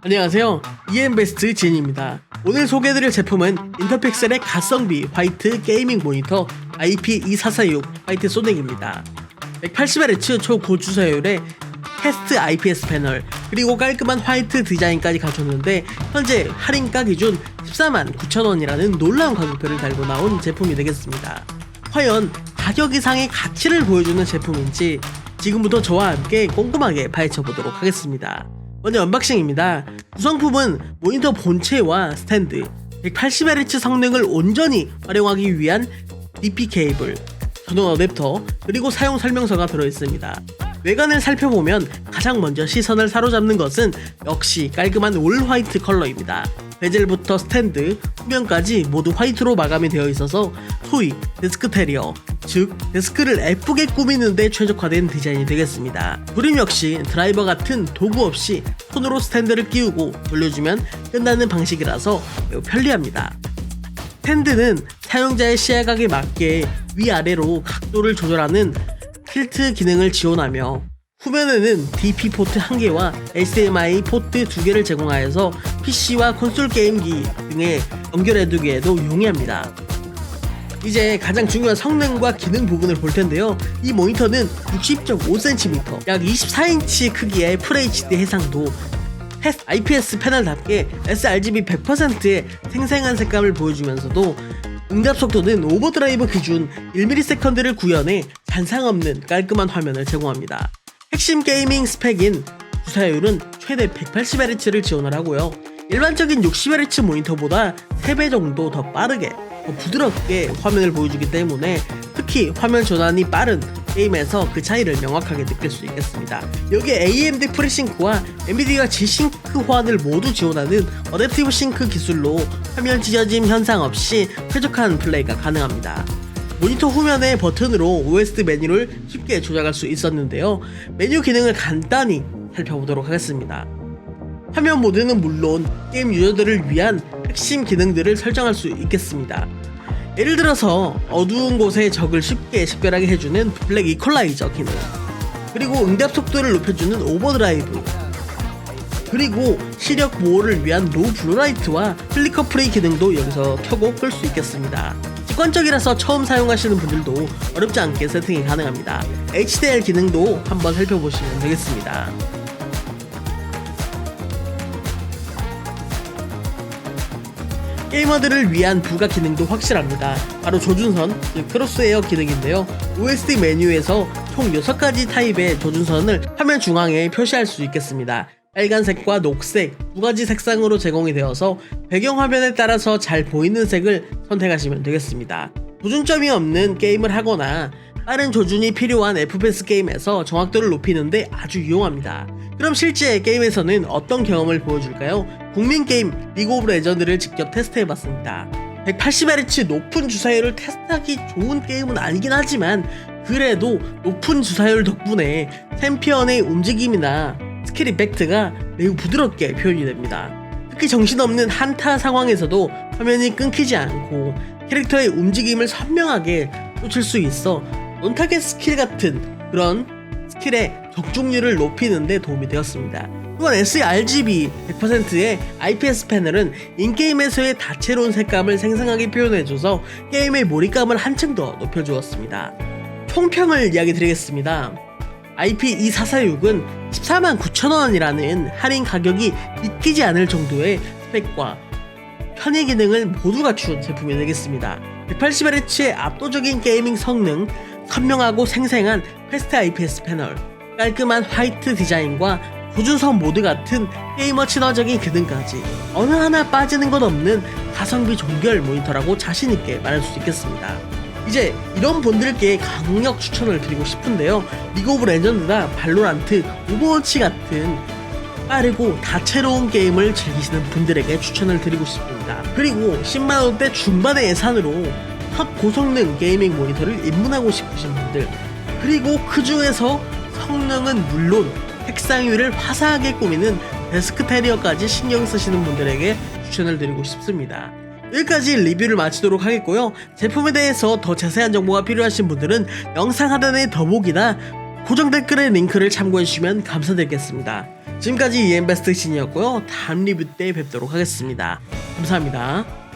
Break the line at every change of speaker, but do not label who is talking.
안녕하세요. EM베스트 진입니다. 오늘 소개해드릴 제품은 인터픽셀의 가성비 화이트 게이밍 모니터 IP2446 화이트 소닉입니다. 180Hz 초고주사율의 테스트 IPS 패널 그리고 깔끔한 화이트 디자인까지 갖췄는데 현재 할인가 기준 14만 9천원이라는 놀라운 가격대를 달고 나온 제품이 되겠습니다. 과연 가격 이상의 가치를 보여주는 제품인지 지금부터 저와 함께 꼼꼼하게 파헤쳐 보도록 하겠습니다. 먼저 언박싱입니다. 구성품은 모니터 본체와 스탠드, 180Hz 성능을 온전히 활용하기 위한 DP 케이블, 전원 어댑터, 그리고 사용 설명서가 들어있습니다. 외관을 살펴보면 가장 먼저 시선을 사로잡는 것은 역시 깔끔한 올 화이트 컬러입니다. 베젤부터 스탠드, 후면까지 모두 화이트로 마감이 되어 있어서 소위 데스크 테리어, 즉 데스크를 예쁘게 꾸미는데 최적화된 디자인이 되겠습니다. 그림 역시 드라이버 같은 도구 없이 손으로 스탠드를 끼우고 돌려주면 끝나는 방식이라서 매우 편리합니다. 스탠드는 사용자의 시야각에 맞게 위아래로 각도를 조절하는 틸트 기능을 지원하며 후면에는 DP 포트 1개와 HDMI 포트 2개를 제공하여서 PC와 콘솔 게임기 등에 연결해두기에도 용이합니다. 이제 가장 중요한 성능과 기능 부분을 볼 텐데요. 이 모니터는 60.5cm, 약 24인치 크기의 FHD 해상도, 테스트 IPS 패널답게 sRGB 100%의 생생한 색감을 보여주면서도 응답 속도는 오버드라이브 기준 1ms를 구현해 잔상 없는 깔끔한 화면을 제공합니다. 핵심 게이밍 스펙인 주사율은 최대 180Hz를 지원을 하고요. 일반적인 60Hz 모니터보다 3배 정도 더 빠르게, 더 부드럽게 화면을 보여주기 때문에 특히 화면 전환이 빠른 게임에서 그 차이를 명확하게 느낄 수 있겠습니다. 여기에 AMD 프리싱크와 엔비디아 G싱크 호환을 모두 지원하는 어댑티브 싱크 기술로 화면 찢어짐 현상 없이 쾌적한 플레이가 가능합니다. 모니터 후면의 버튼으로 OS 메뉴를 쉽게 조작할 수 있었는데요. 메뉴 기능을 간단히 살펴보도록 하겠습니다. 화면 모드는 물론 게임 유저들을 위한 핵심 기능들을 설정할 수 있겠습니다. 예를 들어서 어두운 곳의 적을 쉽게 식별하게 해주는 블랙 이퀄라이저 기능 그리고 응답 속도를 높여주는 오버드라이브 그리고 시력 보호를 위한 로우 블루라이트와 플리커 프레이 기능도 여기서 켜고 끌 수 있겠습니다. 직관적이라서 처음 사용하시는 분들도 어렵지 않게 세팅이 가능합니다. HDR 기능도 한번 살펴보시면 되겠습니다. 게이머들을 위한 부가 기능도 확실합니다. 바로 조준선, 즉 크로스웨어 기능인데요. OSD 메뉴에서 총 6가지 타입의 조준선을 화면 중앙에 표시할 수 있겠습니다. 빨간색과 녹색 두 가지 색상으로 제공이 되어서 배경 화면에 따라서 잘 보이는 색을 선택하시면 되겠습니다. 조준점이 없는 게임을 하거나 빠른 조준이 필요한 FPS 게임에서 정확도를 높이는데 아주 유용합니다. 그럼 실제 게임에서는 어떤 경험을 보여줄까요? 국민 게임 리그 오브 레전드를 직접 테스트해봤습니다. 180Hz 높은 주사율을 테스트하기 좋은 게임은 아니긴 하지만 그래도 높은 주사율 덕분에 챔피언의 움직임이나 스킬 이펙트가 매우 부드럽게 표현이 됩니다. 특히 정신없는 한타 상황에서도 화면이 끊기지 않고 캐릭터의 움직임을 선명하게 쫓을 수 있어 논타겟 스킬 같은 그런 스킬의 적중률을 높이는 데 도움이 되었습니다. 또한 sRGB 100%의 IPS 패널은 인게임에서의 다채로운 색감을 생생하게 표현해줘서 게임의 몰입감을 한층 더 높여주었습니다. 총평을 이야기 드리겠습니다. IP2446은 14만 9천원이라는 할인 가격이 믿기지 않을 정도의 스펙과 편의 기능을 모두 갖춘 제품이 되겠습니다. 180Hz의 압도적인 게이밍 성능, 선명하고 생생한 패스트 IPS 패널, 깔끔한 화이트 디자인과 조준선 모드 같은 게이머 친화적인 기능까지 어느 하나 빠지는 것 없는 가성비 종결 모니터라고 자신있게 말할 수 있겠습니다. 이제 이런 분들께 강력 추천을 드리고 싶은데요. 리그 오브 레전드나 발로란트, 오버워치 같은 빠르고 다채로운 게임을 즐기시는 분들에게 추천을 드리고 싶습니다. 그리고 10만원대 중반의 예산으로 top 고성능 게이밍 모니터를 입문하고 싶으신 분들 그리고 그 중에서 성능은 물론 색상 위를 화사하게 꾸미는 데스크 테리어까지 신경 쓰시는 분들에게 추천을 드리고 싶습니다. 여기까지 리뷰를 마치도록 하겠고요. 제품에 대해서 더 자세한 정보가 필요하신 분들은 영상 하단의 더보기나 고정 댓글의 링크를 참고해 주시면 감사드리겠습니다. 지금까지 이엠베스트 신이었고요. 다음 리뷰 때 뵙도록 하겠습니다. 감사합니다.